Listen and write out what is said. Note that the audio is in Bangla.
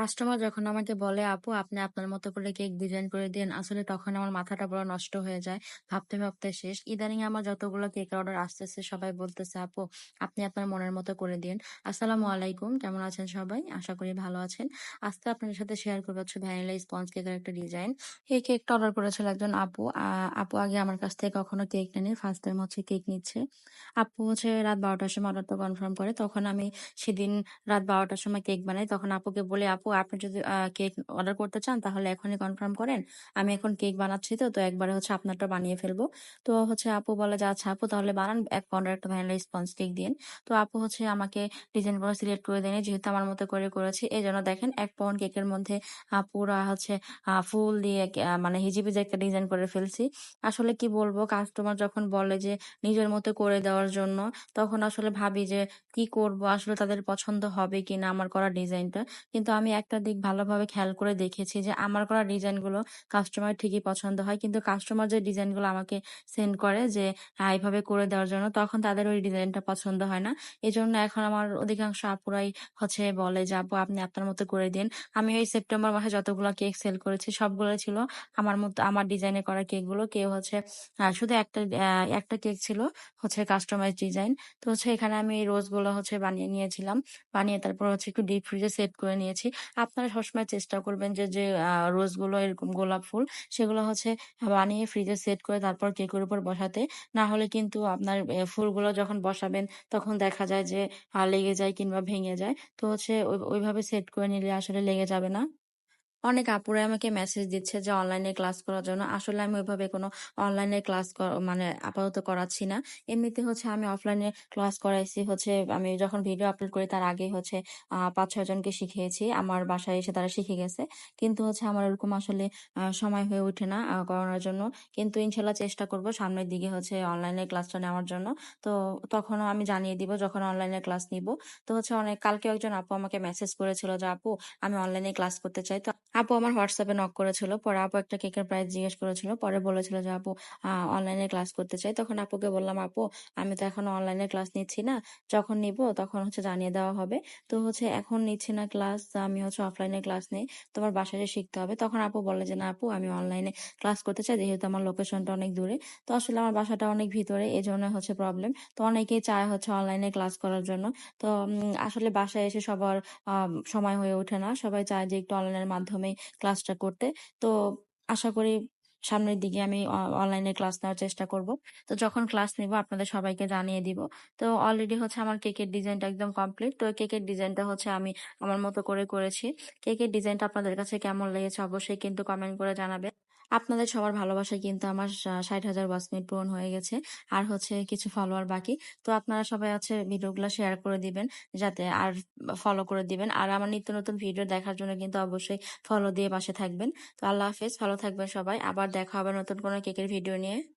কাস্টমার যখন আমাকে বলে, "আপু আপনি আপনার মতো করে কেক ডিজাইন করে দিন।" আসলে তখন আমার মাথাটা পুরা নষ্ট হয়ে যায়। ভাবতে, ভাবতে শেষ। ইদানিং আমার যতগুলো কেকের অর্ডার আসতেছে সবাই বলতেছে, "আপু আপনি আপনার মনের মতো করে দিন।" আসসালামু আলাইকুম। কেমন আছেন সবাই? আশা করি ভালো আছেন। আজকে আপনাদের সাথে শেয়ার করব হচ্ছে ভ্যানিলা স্পঞ্জ কেকের একটা ডিজাইন। এই কেকটা অর্ডার করেছিল একজন আপু। আপু আগে আমার কাছ থেকে কখনো কেক নেয়নি। ফার্স্ট টাইম হচ্ছে কেক নিচ্ছে। আপু হচ্ছে রাত ১২ঃ০০ টার সময় অর্ডারটা কনফার্ম করে। তখন আমি সেদিন রাত বারোটার সময় কেক বানাই। তখন আপুকে বলে "আপু আপনি যদি কেক অর্ডার করতে চান তাহলে এখনই কনফার্ম করেন। আমি এখন কেক বানাচ্ছি তো, তো একবারে হচ্ছে আপনারটা বানিয়ে ফেলব।" তো হচ্ছে আপু বলে যে, "আচ্ছা আপু তাহলে বানান ১ পাউন্ডের একটা ভ্যানিলা স্পঞ্জ কেক দিয়েন।" তো আপু হচ্ছে আমাকে ডিজাইনগুলো সিলেক্ট করে দেয়নি। যেহেতু আমার মতো করে করেছি। এজন্য দেখেন ১ পাউন্ড কেকের মধ্যে আ পুরা হচ্ছে ফুল দিয়ে মানে হিজিবিজি একটা ডিজাইন করে ফেলছি। আসলে কি বলব কাস্টমার যখন বলে যে নিজের মতো করে দেওয়ার জন্য, তখন আসলে ভাবি যে কি করব? আসলে তাদের পছন্দ হবে কিনা আমার করা ডিজাইনটা। কিন্তু আমি একটা দিক ভালোভাবে খেয়াল করে দেখেছি যে আমার করা ডিজাইনগুলো কাস্টমার ঠিকই পছন্দ হয়। কিন্তু কাস্টমার যে ডিজাইনগুলো আমাকে সেন্ড করে যে আ এভাবে করে দেওয়ার জন্য, তখন তাদের ওই ডিজাইনটা পছন্দ হয় না। এজন্য এখন আমার অধিকাংশ আপুরাই হচ্ছে বলে যে, "আপু আপনি আপনার মতো করে দিন।" আমি ওই সেপ্টেম্বর মাসে যতগুলো কেক সেল করেছি সবগুলোই ছিল আমার মতো আমার ডিজাইনে করা কেকগুলো। কেউ হচ্ছে শুধু একটা একটা কেক ছিল হচ্ছে কাস্টমাইজ ডিজাইন। তো হচ্ছে এখানে আমি এই রোজগুলো হচ্ছে বানিয়ে নিয়েছিলাম। বানিয়ে তারপর হচ্ছে একটু ডিপ ফ্রিজে সেট করে নিয়েছি। আপনারা সবসময় চেষ্টা করবেন যে, যে রোজগুলো এরকম গোলাপ ফুল সেগুলো হচ্ছে বানিয়ে ফ্রিজে সেট করে তারপর কেকের উপর বসাতে। না হলে কিন্তু আপনার ফুলগুলো যখন বসাবেন তখন দেখা যায় যে লেগে যায় কিংবা ভেঙে যায়। তো হচ্ছে ওই ওইভাবে সেট করে নিলে আসলে লেগে যাবে না। অনেক আপুরাই আমাকে মেসেজ দিচ্ছে যে অনলাইনে ক্লাস করার জন্য। আসলে আমি ওইভাবে কোনো অনলাইনে ক্লাস মানে আপাতত করাচ্ছি না। এমনিতে হচ্ছে আমি অফলাইনে ক্লাস করাইছি হচ্ছে আমি যখন ভিডিও আপলোড করি তার আগেই হচ্ছে আ ৫-৬ জনকে শিখিয়েছি। আমার বাসায় এসে তারা শিখে গেছে। কিন্তু হচ্ছে আমার ওরকম আসলে সময় হয়ে ওঠে না করানোর জন্য। কিন্তু ইনশাল্লাহ চেষ্টা করব সামনের দিকে হচ্ছে অনলাইনে ক্লাসটা নেওয়ার জন্য। তো তখনও আমি জানিয়ে দিব যখন অনলাইনে ক্লাস নিব। তো হচ্ছে অনেক কালকে একজন আপু আমাকে মেসেজ করেছিল যে, "আপু আমি অনলাইনে ক্লাস করতে চাই।" তো আপু আমার হোয়াটসঅ্যাপে নক করেছিল। পরে আপু একটা কেকের প্রাইস জিজ্ঞেস করেছিল। পরে বলেছিল যে, "আপু অনলাইনে ক্লাস করতে চাই।" তখন আপুকে বললাম, "আপু আমি তো এখন অনলাইনে ক্লাস নিচ্ছি না। যখন নিব তখন হচ্ছে জানিয়ে দেওয়া হবে। তো হচ্ছে এখন নিচ্ছি না ক্লাস। আমি হচ্ছে অফলাইনে ক্লাস নেই। তোমার বাসায় শিখতে হবে।" তখন আপু বলে যে, "না আপু আমি অনলাইনে ক্লাস করতে চাই যেহেতু আমার লোকেশনটা অনেক দূরে।" তো আসলে আমার বাসাটা অনেক ভিতরে এই জন্য হচ্ছে প্রবলেম। তো অনেকেই চায় হচ্ছে অনলাইনে ক্লাস করার জন্য। তো আসলে বাসায় এসে সবার সময় হয়ে ওঠে না। সবাই চায় যে একটু অনলাইনের মাধ্যমেই ক্লাসটা করতে। তো আশা করি সামনের দিকে আমি অনলাইনে ক্লাস নেওয়ার চেষ্টা করব। তো যখন ক্লাস নিব আপনাদের সবাইকে জানিয়ে দিব। তো অলরেডি হচ্ছে আমার কেকের ডিজাইনটা একদম কমপ্লিট। তো কেকের ডিজাইনটা হচ্ছে আমি আমার মতো করে করেছি। কেকের ডিজাইনটা আপনাদের কাছে কেমন লেগেছে অবশ্যই কিন্তু কমেন্ট করে জানাবেন। আপনাদের সবার ভালোবাসায় কিন্তু আমার ষাট হাজার ওয়াচ পূরণ হয়ে গেছে। আর হচ্ছে কিছু ফলোয়ার বাকি। তো আপনারা সবাই হচ্ছে ভিডিওগুলো শেয়ার করে দিবেন, যাতে আর ফলো করে দিবেন। আর আমার নিত্য নতুন ভিডিও দেখার জন্য কিন্তু অবশ্যই ফলো দিয়ে পাশে থাকবেন। তো আল্লাহ হাফেজ। ভালো থাকবেন সবাই। আবার দেখা হবে নতুন কোনো কেকের ভিডিও নিয়ে।